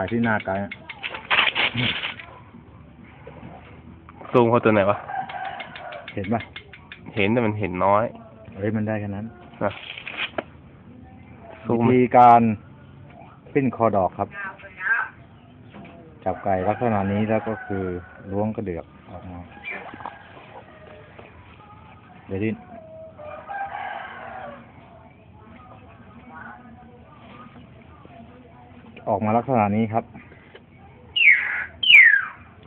ถ่ายที่หน้าไกด์อะซูมเขาตัวไหนวะ เห็นปะเห็นแต่มันเห็นน้อยเฮ้ยมันได้แค่นั้นนะซูวิมธีการปิ้นคอดอกครับ จับไก่ลักษณะนี้แล้วก็คือล้วงกระเดือกออกมาเดี๋ยวดิน ออกมาลักษณะนี้ครับ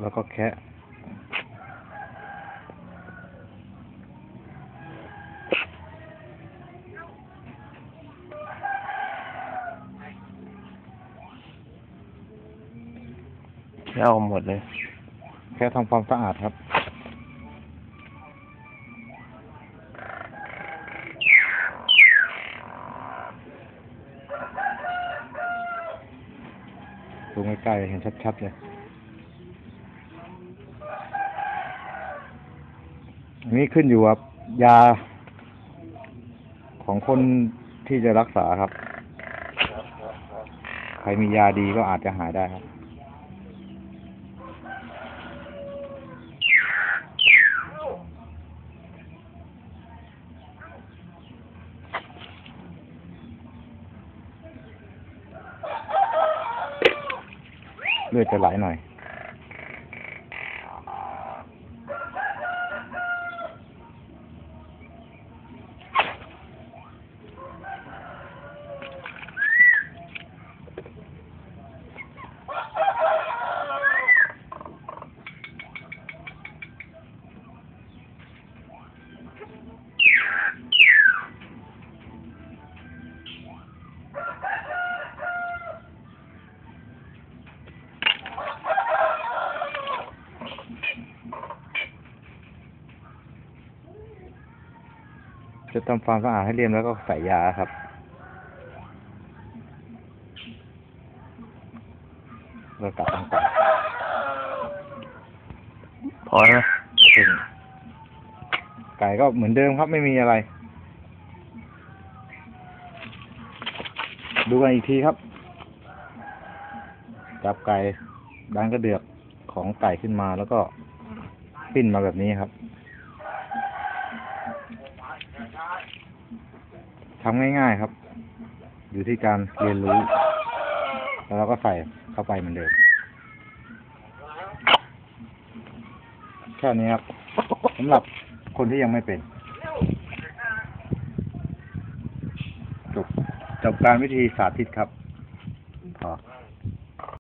แล้วก็แคะแค่เอาหมดเลย แค่ทำความสะอาดครับ ดูใกล้ๆเห็นชัดๆเลยอันนี้ขึ้นอยู่กับยาของคนที่จะรักษาครับ ใครมียาดีก็อาจจะหายได้ครับ เลือดจะไหลหน่อย จะทำความสะอาดให้เรียบแล้วก็ใส่ยาครับแล้วกลับทางไก่พอแล้วนะซึ่งไก่ก็เหมือนเดิมครับไม่มีอะไร ดูกันอีกทีครับ จับไก่ดันกระเดือกของไก่ขึ้นมาแล้วก็ปิ้นมาแบบนี้ครับ ทำง่ายๆครับ อยู่ที่การเรียนรู้ แล้วเราก็ใส่เข้าไปเหมือนเดิมแค่นี้ครับสำหรับคนที่ยังไม่เป็น จบจบการวิธีสาธิตครับ พอ